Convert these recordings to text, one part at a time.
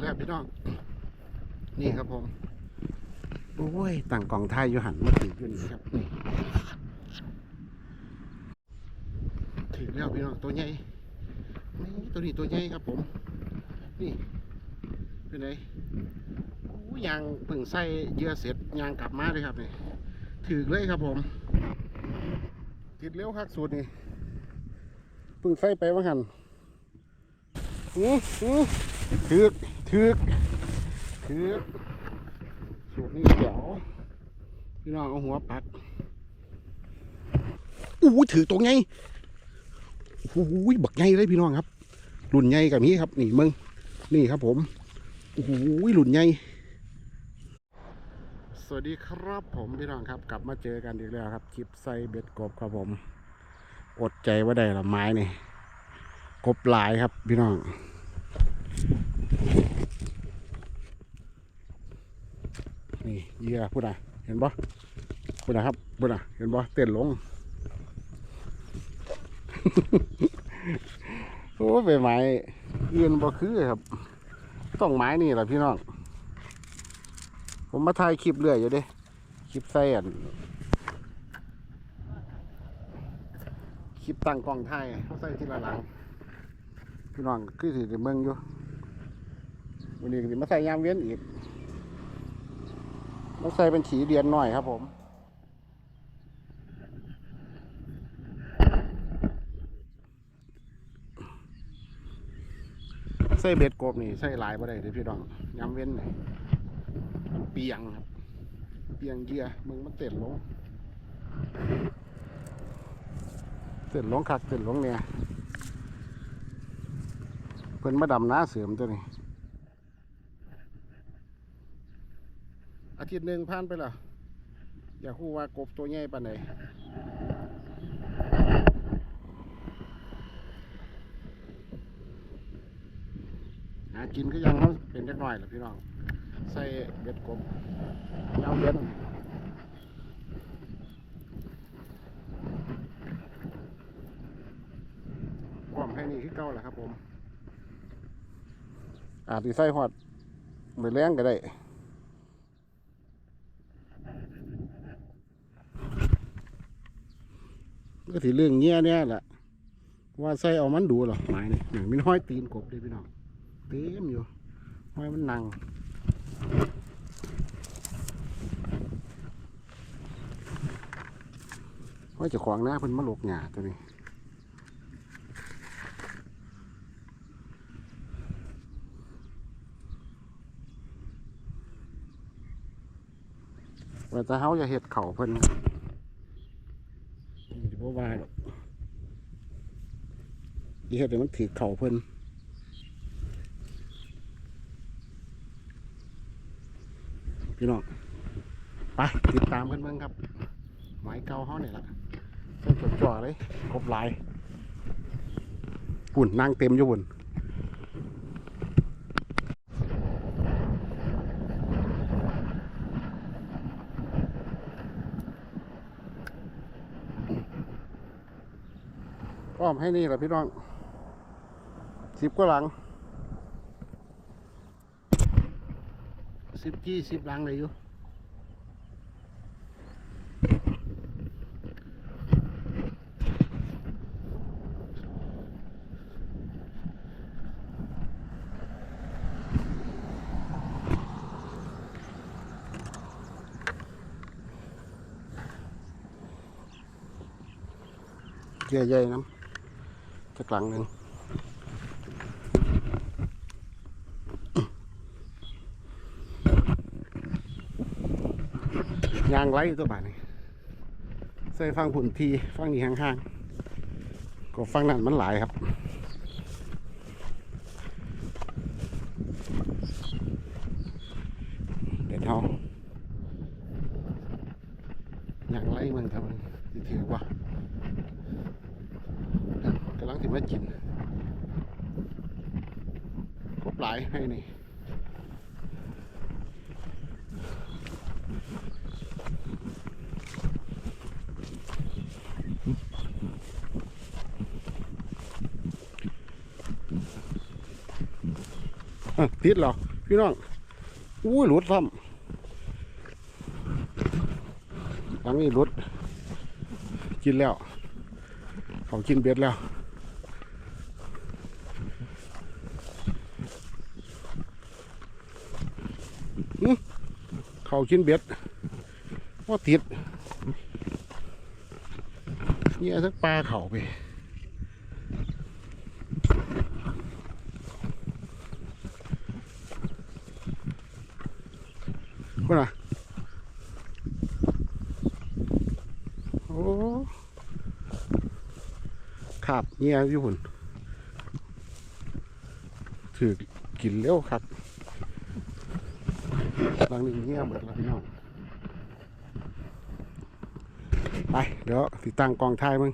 แล้วพี่น้อง นี่ครับผมโอ้ยต่างกล่องไทยอยู่หันมาถืออยู่นี่ครับนี่ถือแล้วพี่น้องตัวใหญ่นี่ตัวนี้ตัวใหญ่ครับผม นี่เป็นไงโอ้ยยางเพิ่งใส่เหยื่อเสร็จยางกลับมาเลยครับนี่ถือเลยครับผมติดเร็วคักสูตรนี่เพิ่งใส่ไปว่าหันอื้ออื้อถือก ถือกถือกสูตรนี้เดี๋ยวพี่น้องเอาหัวปักอู้ถือตัวไงโอ้ยบักไงเลยพี่น้องครับ รุ่นใหญ่กับนี้ครับ นี่มึง นี่ครับผมโอ้โหรุ่นใหญ่สวัสดีครับผมพี่น้องครับกลับมาเจอกันอีกแล้วครับคลิปไซเบ็ดกบครับผม อดใจว่าได้ละไม้นี่กบหลายครับพี่น้อง นี่เหยื่อพูดอะเห็นปะพูดอะครับพูดอะเห็นปะเต้นลงโอ้ไปไม้เอื่นบ่คือครับต้องไม้นี่แหละพี่น้องผมมาถ่ายคลิปเรื่อยอยู่เด้คลิปใส่อันคลิปตั้งกล้องถ่ายเขาใส่ทีละหลังพี่น้องคือสิเมืองอยู่วันนี้ก็สิมาใส่ยามเวียนอีก ต้องใส่เป็นฉีเดียนหน่อยครับผมใส่เบ็ดกบนี่ใส่หลายบ่ได้เด้อพี่น้องยามเว้นนี่มันเปียงครับเปียงเหยื่อมึงมันเต้นลงเต้นลงคักเต้นลงเนี่ยเพิ่นมาดำน้าเสริมตัวนี้ อาทิตย์หนึ่งผ่านไปแล้วอยากรู้ว่ากบตัวใหญ่ปานใดหากินก็ยังเขาเป็นเล็กน้อยแหละพี่น้อง ใส่เบ็ดกบเอาเบ็ดความให้นี่คือเก่าแหละครับผม อาจจะใส่หอดไปแรงก็ได้ ก็ถือเรื่องเงี้ยเนี่ยแหละว่าใส่เอามันดูหรอหมายนี่หนังมันห้อยตีนกบเลยพี่น้องเต็มอยู่ห้อยมันนังห้อยจะขวางหน้าเพิ่นมาหลกหงาตัวนี้ว่าจะเฮาจะเห็ดเข่าเพิ่น นี่บ่ว่าดอกอีเฮ็ดให้มันถือเข่าเพิ่นพี่น้องไปติดตามเพิ่นเบิ่งครับหมายเก่าเฮานี่ล่ะเพิ่นจดจ่อเลยครบหลายปุ่นนั่งเต็มอยู่บน ให้นี่แหละพี่น้องสิบกว่าหลังสิบกี่สิบหลังเลยอยู่ใหญ่ๆน้ำ สักหลังหนึ่งยางไล่ตัวบาทนี่ใส่ฟังผุนทีฟังนี้ห่างๆก็ฟังนั่นมันหลายครับ เด็ดเทายางไล่มันครับมันสิถือว่า กำลังถึงมากินครบหลายให้นี่อะ ติดเหรอพี่น้องอุ้ยหลุดซ้ำหลังนี้หลุด กินแล้ว เขากินเบ็ดแล้วเขากินเบ็ดว่าติดเนี่ยสักปลาเขาไป พุ่นน่ะโอ้ขาบเงียอยู่หุ่นถือกินเร็วครับบางนึงเงี้ยหมดแล้วพี่น้องไป เดี๋ยวติดตั้งกองท้ายมึง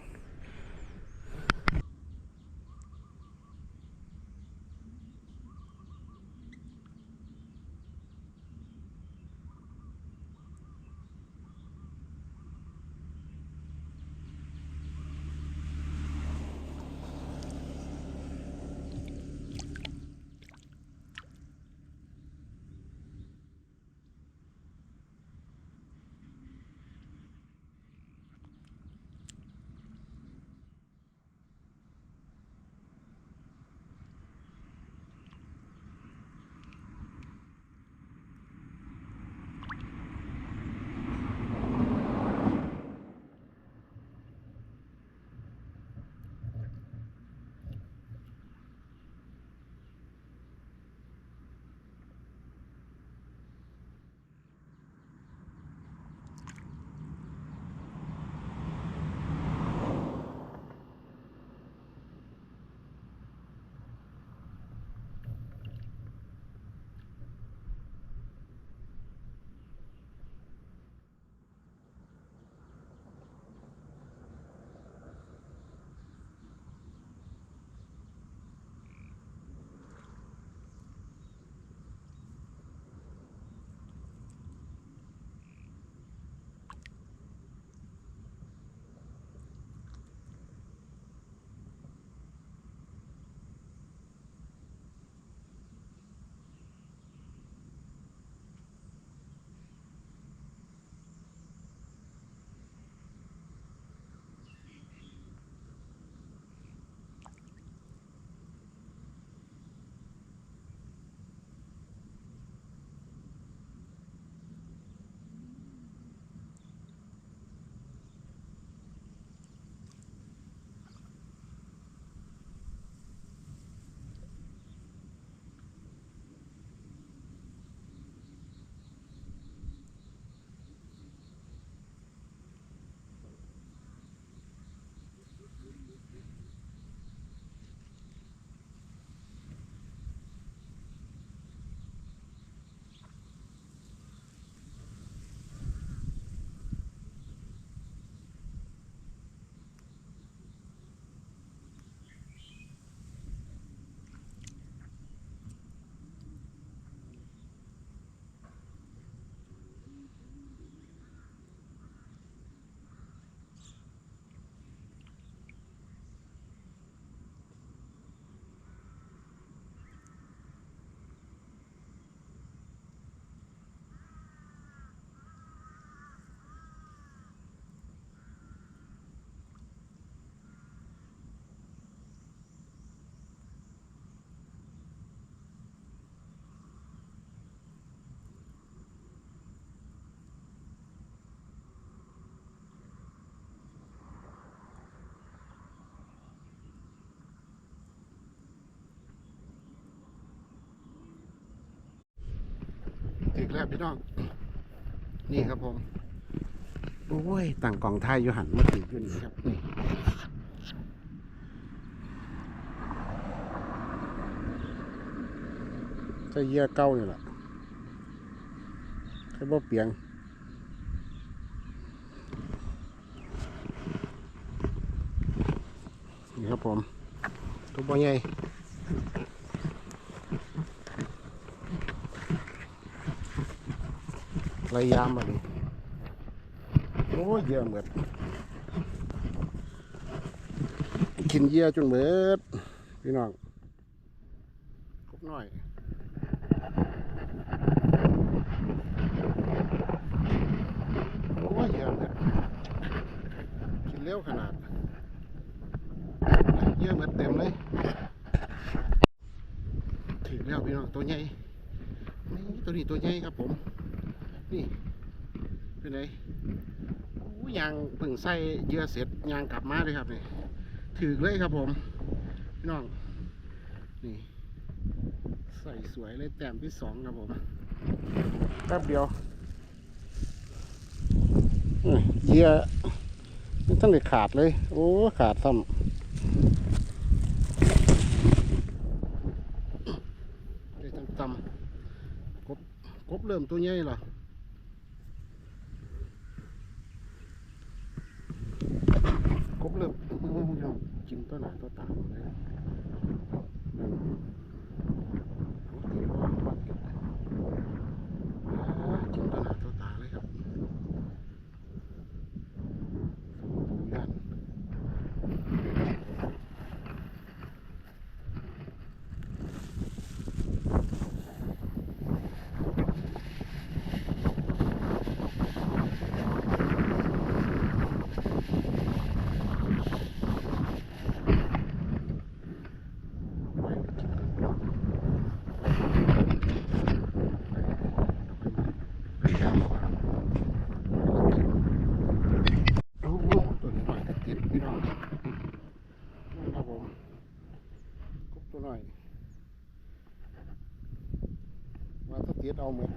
ถึงแล้วพี่น้อง นี่ครับผม โอ้ยต่างกล่องไทยอยู่หันมาถึงอยู่นี่ครับนี่ใช้เยี่ยเก้านี่แหละใช้บ่เปียงนี่ครับผมตัวบ่ใหญ่ ระยามันโอ้เยอะเหมือนกินเยอะจนเหมือนพี่น้องพวกน่อยโอ้เยอะเหมือนกินเร็วขนาดเยอะเหมือนเต็มเลยถึงแล้วพี่น้องตัวใหญ่ตัวนี้ตัวใหญ่ครับผม นี่เป็นไงยางเพิ่งใส่เยื่อเสร็จยางกลับมาเลยครับนี่ถือเลยครับผมพี่น้องนี่ใส่สวยเลยแต้มที่สองครับผมแป๊บเดียวเยื่อไม่ต้องเลยขาดเลย โอ้ขาดซ้ำได้ตำๆกบกบเริ่มตัวใหญ่เหรอ ก บเริ่มกินตัวหนาตัวตาหมดเลยนั่นโอเคว่าวัดกันอ่ากินตัวหนาตัวตาเลยครับดูยันโอ้โหตัวนี้หน่อยติดพี่น้องนั่นครับผมกบตัวหน่อยมาถ้าติด เอาเหมือน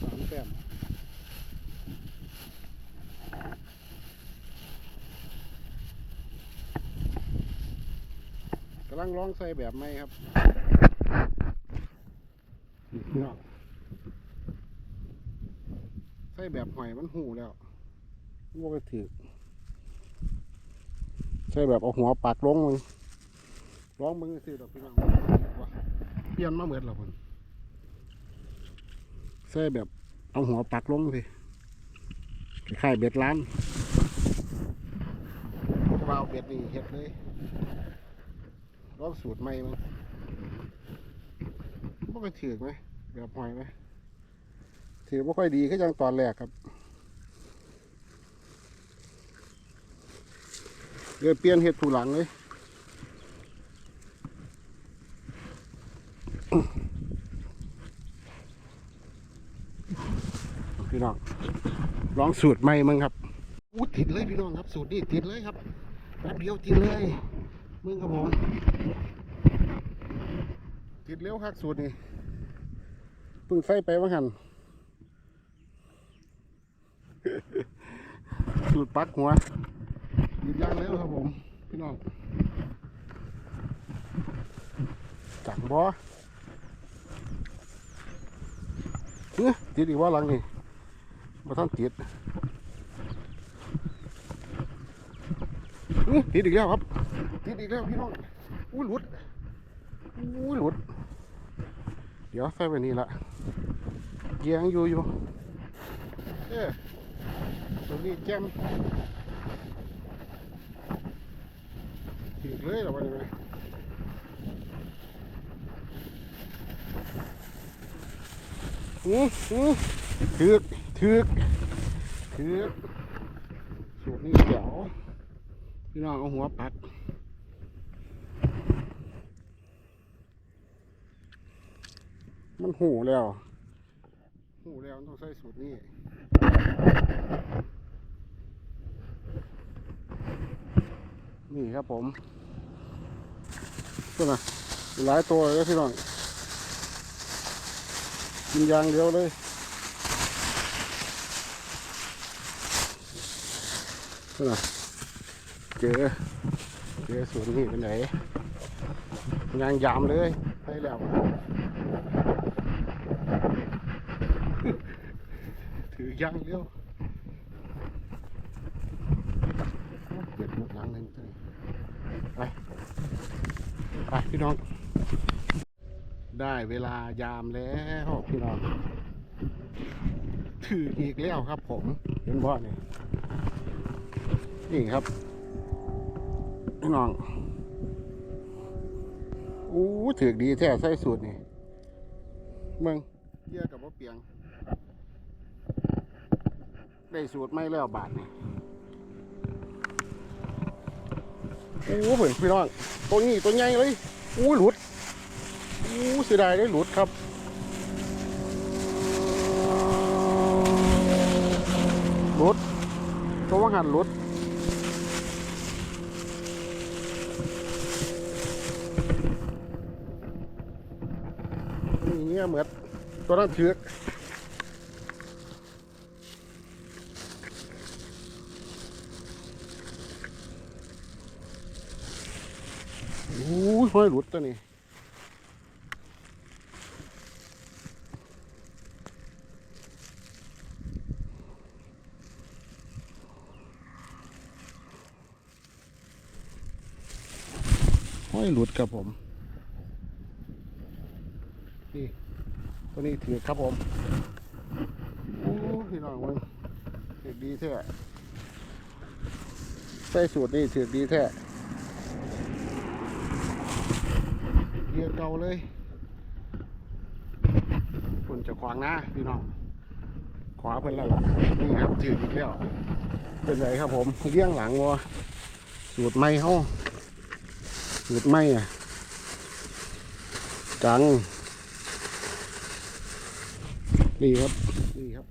สามแต้มกำลังร้องใส่แบบไหมครับนี่เนาะใส่แบบหอยมันหูแล้วว่าไปถือใส่แบบเอาหัวปากลงมึงร้องมึงสิดอกพี่น้องว่าเป ลี่ยนมาเหมือนเราคนใส่แบบเอาหัวปักลงสิคล้ายเบ็ดล้านจะมาเอาเบ็ดนี่เห็ดเลยรอบสูตรใหม่มั้งบ่ค่อยถือไหมแบบหอยไหมถือบ่ค่อยดีก็ยังตอนแรกครับเดี๋ยวเปลี่ยนเห็ดถูหลังเลย พี่น้องลองสูตรใหม่มั้งครับอู้ติดเลยพี่น้องครับ สูตรนี้ติดเลยครับแป๊บเดียวติดเลยมึงครับผมติดเร็วคักสูตรนี่เพิ่งใส่ไปว่าหันสูตรปักหัวหยุดย่างแล้วครับผม พี่น้องจังบอ เฮ้ยติดอีกว่าหลังนี่มาท่านติดเฮ้ยติดอีกแล้วครับติดอีกแล้วพี่น้องอู้หลุดอู้หลุด เดี๋ยวใส่ไปนี่ละเกียงอยู่อยู่เอ้ตรงนี้แจมถีบเลยหรอวันนี้ออือ ถือกถือกถือกสูตรนี้เดี๋ยวพี่น้องเอาหัวปักมันหูแล้ว หูแล้วต้องใส่สูตรนี้นี่ครับผมก็นะหลายตัวเลยพี่น้อง กินยางเดียวเลยนะเจอเจอสวนนี่เป็นไหนยางยามเลยไปแล้วถือยางเดียวเปิดหมดหลังหนึ่งตัวนี้ไปไปพี่น้อง ได้เวลายามแล้วพี่น้องถืออีกแล้วครับผมเห็นบ่อนี่นี่ครับพี่น้องอู้ถือดีแท้ใส่สูตรนี่เมืองเยี่ยกับว่าเปียง ได้สูตรไม่แล้วบาทนี่โอ้เหมือนพี่น้องตัวนี้ตัวใหญ่เลยโอ้หลุด อ้เสียดายได้หลุดครับ หลุดตัวว่าหันหลุดนี่เนี่ยเหมือนตัวนั้นเชือกโอ้ยห้อยหลุดตัวนี้ ห้อยหลุดครับผมนี่ตัวนี้ถือครับผมโอ้พี่น้องมันถือดีแท้ใส่สูตรนี่ถือดีแท้เยียเก่าเลยคนจะขวางหน้าพี่น้องขวาเพิ่นแล้วล่ะนี่ครับถืออีกแล้วเป็นไรครับผมเลี้ยงหลังวัวสูตรไม่เขา สูตรไม่อะจัง นี่ครับ นี่ครับ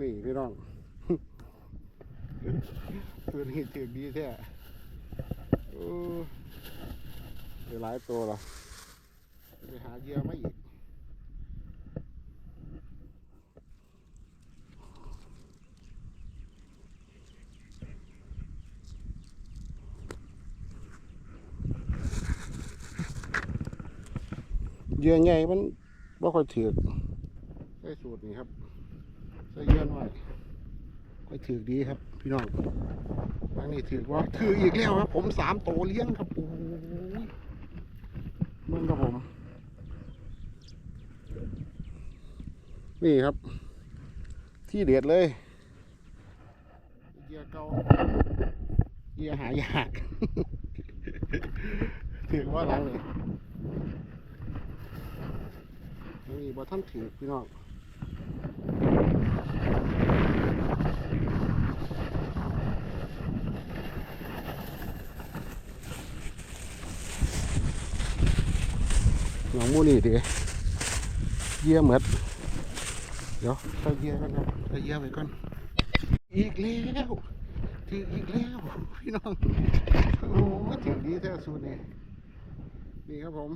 นี่พี่น้องตัวนี้ถือดีแท้เออเดี๋ยวหลายตัวเหรอไปหาเหยื่อมาอีก เห ยื่อใหญ่มันบ่ค่อยถือกใส่สูตรนี่ครับใส่เยื่อน้อยค่อยถือกดีครับ พี่น้องบางนี่ถือกว่าถืออีกแล้วครับ ผมสามโตเลี้ยงครับโอ้ยมึงครับผม นี่ครับ ที่เด็ดเลยเยื่อเก่าเยื่อหายากถือว่าหลังนี่ นี่บ่ท่านถือพี่น้องน้องมูนี่ดิเยี่ยมเหมือดเดี๋ยวใส่เยี่ยกันครับใส่เยี่ยไปก่อนอีกแล้วถืออีกแล้วพี่น้องโอ้โหถือดีแท้สูตรนี่นี่ครับผม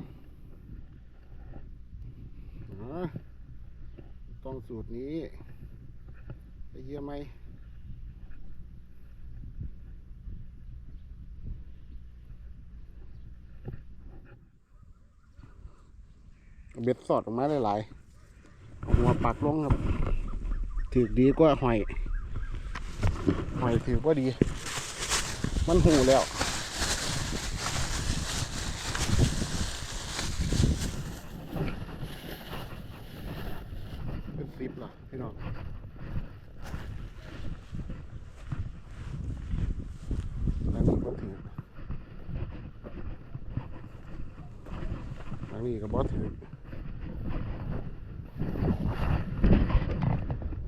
อ๋อต้องสูตรนี้ไปเยี่ยมไหมเบ็ดสอดออกมาหลายๆหัวปักลงครับถือดีกว่าหอยหอยถือว่าดี มันหูแล้ว เป็นซิปเหรอพี่น้องหลังนี้ก็ถือหลังนี้ก็บอถือ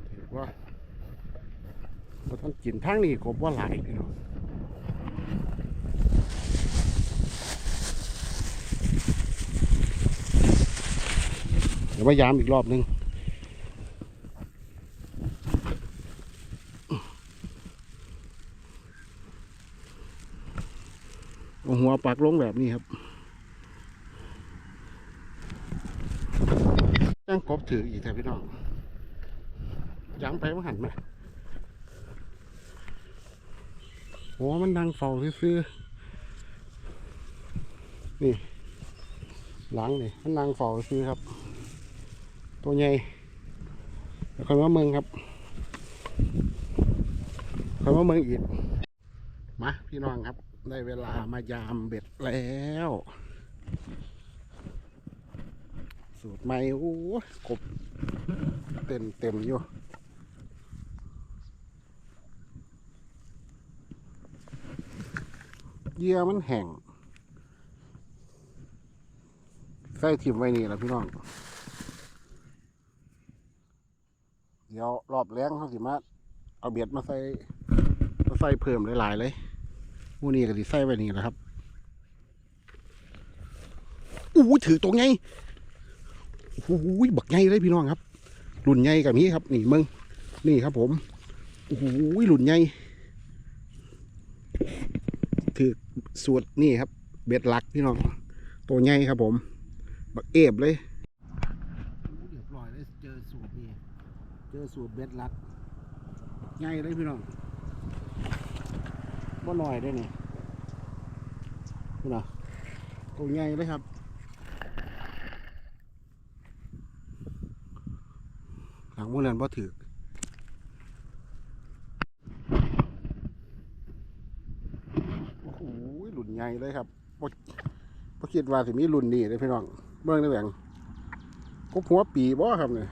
ถือว่าบ่ ท่างนี้กบว่าหลายพี่น้องเดี๋ยวพยายามอีกรอบนึงอาหัวปักลงแบบนี้ครับจ้างกบถืออีกแถวพี่น้องย้ำไปมันหันไหม โอ้มันดังเฝ้าซื่อนี่ หลังนี่มันดังเฝ้าซื่อครับ ตัวใหญ่แล้วค่อยมาเมืองครับคอยมาเมืองอีกมาพี่น้องครับ ได้เวลามายามเบ็ดแล้ว สูตรใหม่โอ้กบเต็มเต็มอยู่ เยื่อมันแห้งใส่ถิ่มไว้นี่แหละพี่น้อง เดี๋ยวรอบแรงเขาสิมาเอาเบ็ดมาใส่มาใส่เพิ่มหลายๆเลยมูนี้ก็สิใส่ไว้นี่แหละครับอู้ถือตัวไงโอ้โหบักไงเลยพี่น้องครับ รุ่นไงกับนี้ครับ นี่มึงนี่ครับผมโอ้โหรุ่นไงถือ สูตรนี่ครับ เบ็ดหลักพี่น้องตัวไงครับผม บักเอฟเลยเรียบร้อยเลยเจอสูตรนี่เจอสูตรเบ็ดหลักไงเลยพี่น้องบ่หน่อยได้นี่นี่นะตัวไงเลยครับหลังพวกนั้นบ่ถือโอ้โหหลุนใหญ่ เลยครับบ่บ่คิดว่าสิมีรุ่นนี้เลยพี่น้องเบิ่งได้แบ่งกบหัวปีบ่ครับเนี่ย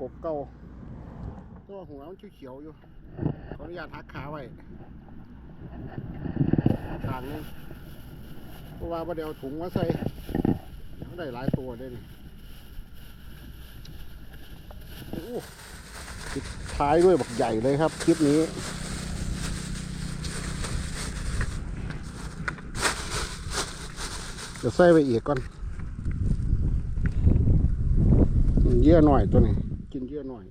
กบเก่าตัวหัวมันเขียวๆอยู่ขออนุญาตหักขาไว้ทางนึงเพราะว่าบ่ได้เอาถุงมาใส่เดี๋ยวมันได้หลายตัวเลยนี่โอ้ปิดท้ายด้วยบักใหญ่เลยครับ คลิปนี้ จะใส่ไปอีกก่อนกินเยอะหน่อยตัวนี้ กินเยอะหน่อย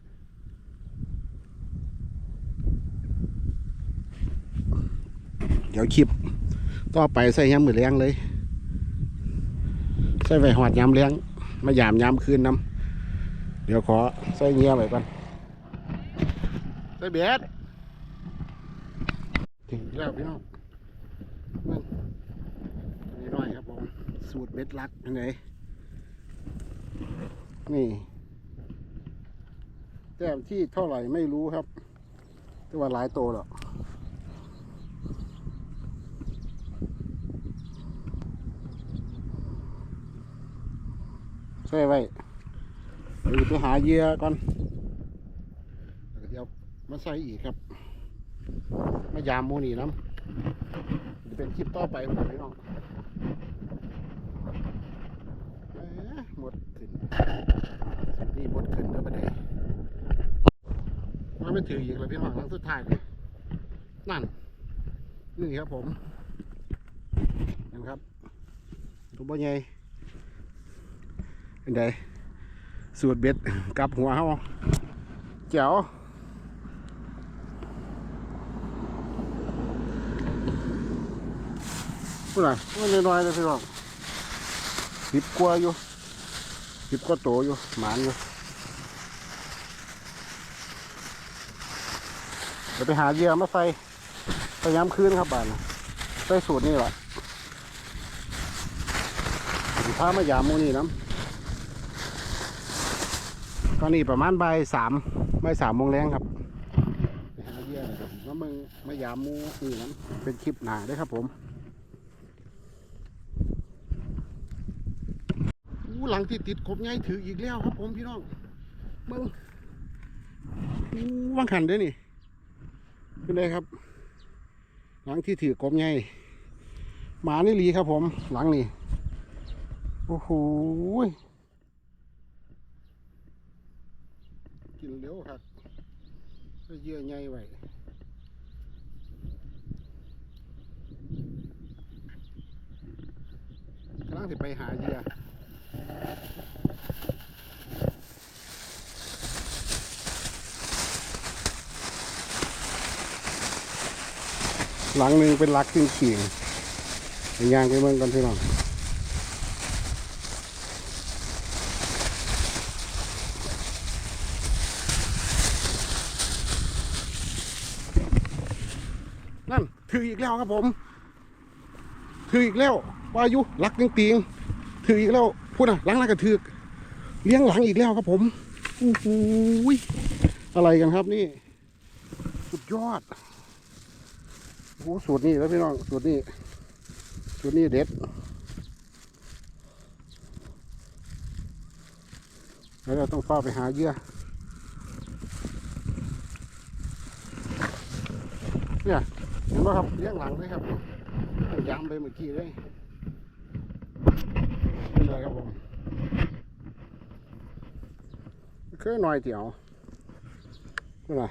เดี๋ยวคลิปต่อไปใส่ย้ำมือแรงเลย ใส่ไปหอดย้ำแรงมายามย้ำคืนน้ำเดี๋ยวขอใส่เงี้ยไปก่อนใส่เบ็ดถึงแล้วพี่น้องมันนี่น้อยครับผม สูตรเบ็ดลักยังไงนี่แต้มที่เท่าไหร่ไม่รู้ครับ แต่ว่าหลายโตแล้วใส่ไว้เดี๋ยวไปหาเยื่อก่อนเดี๋ยวมาใส่อีกครับ มายามหมูนี่น้ำเป็นคลิปต่อไปหมดพี่น้อง หมดขึ้นสุดนี่หมดขึ้นแล้วประเดี๋ยวมันไม่ถืออีกแล้วพี่น้องหลังสุดท้ายเลยนั่น นี่ครับผมนั่นครับตัวบ่ใหญ่เป็นไงสูตรเบ็ดกับหัวเฮาแจ๋วพูดหน่อยมันน้อยเลยพี่น้อง สิบกว่าอยู่สิบกว่าโตอยู่หมานอยู่เดี๋ยวไปหาเยื่อมาใส่พยายามคืนครับบ้านใส่สูตรนี่แหละสิพามายามมูนี่น้ำตอนนี้ประมาณใบสามใบสามโมงแรงครับไปหาเยื่อเลยครับว่ามึงมายามมูนี่นั้นเป็นคลิปหนาด้วยครับผม หลังที่ติดกบไงถืออีกแล้วครับผมพี่น้องมึงอู้วางขันเด้วยนี่เป็นไงครับ หลังที่ถือกบไงหมานี่ลีครับผม หลังนี่โอ้โหกินเร็วครับก็เยื่อใหญ่ไว้กำลังสิไปหาเหยื่อ หลังหนึ่งเป็นลักขึ้นเขียงๆย่างไปเมืองกันพี่น้องนั่นถืออีกแล้วครับผม ถืออีกแล้ววายุลักติงติงถืออีกแล้ว พูดนะหลังนั่นก็ถือเลี้ยงหลังอีกแล้วครับผมโอ้โหยอะไรกันครับนี่ สุดยอดโอ้โหสูตรนี้แล้วพี่น้องสูตรนี้สูตรนี้เด็ดแล้วเราต้องเฝ้าไปหาเหยื่อเนี่ยเห็นไหมครับเลี้ยงหลังเลยครับยามไปเมื่อกี้เลย เป็นไรครับผมเคยหน่อยเดียวนี่นะ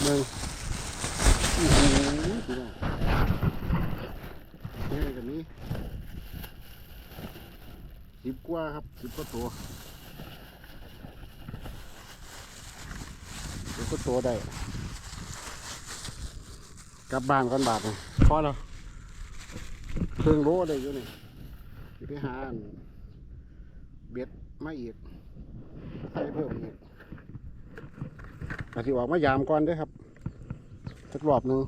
เมืองโอ้โหพี่น้องนี่กับนี้สิบกว่าครับสิบกว่าตัวสิบกว่า ตัวได้ กลับบ้านก่อนบาทนี่พอแล้วเครื่องโลได้อยู่นี่สิไปหาอันเบ็ดมาอีกใส่เพิ่มอีกอาสิออกมายามก่อนเด้อครับสักรอบหนึ่ง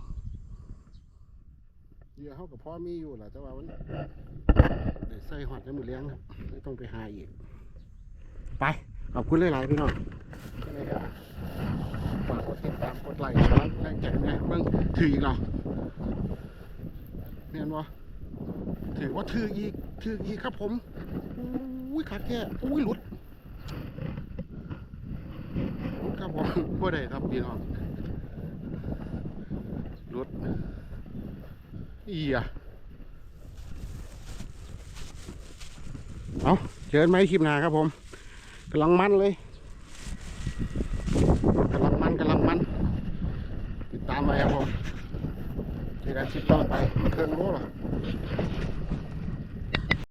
เดี๋ยวเขากับพ่อมีอยู่แหละแต่ว่ามันได้ใส่หอดจะมือเลี้ยงครับเลยต้องไปหาอีก ไป ขอบคุณหลาย ๆ พี่น้องนะครับ ฝากกดติดตามกดไลค์กดแรงใจนะเบิ่งถืออีกเนาะเนี่ยบ่ถือว่าถืออีกถืออีกครับผมอุ้ยขาดแค่อุ้ยหลุดครับผมบ่ได้ครับพี่น้องหลุดอีอะเอาเจอกันไหมคลิปหน้าครับผมกำลังมันเลยกำลังมันกำลังมัน ติดตามไ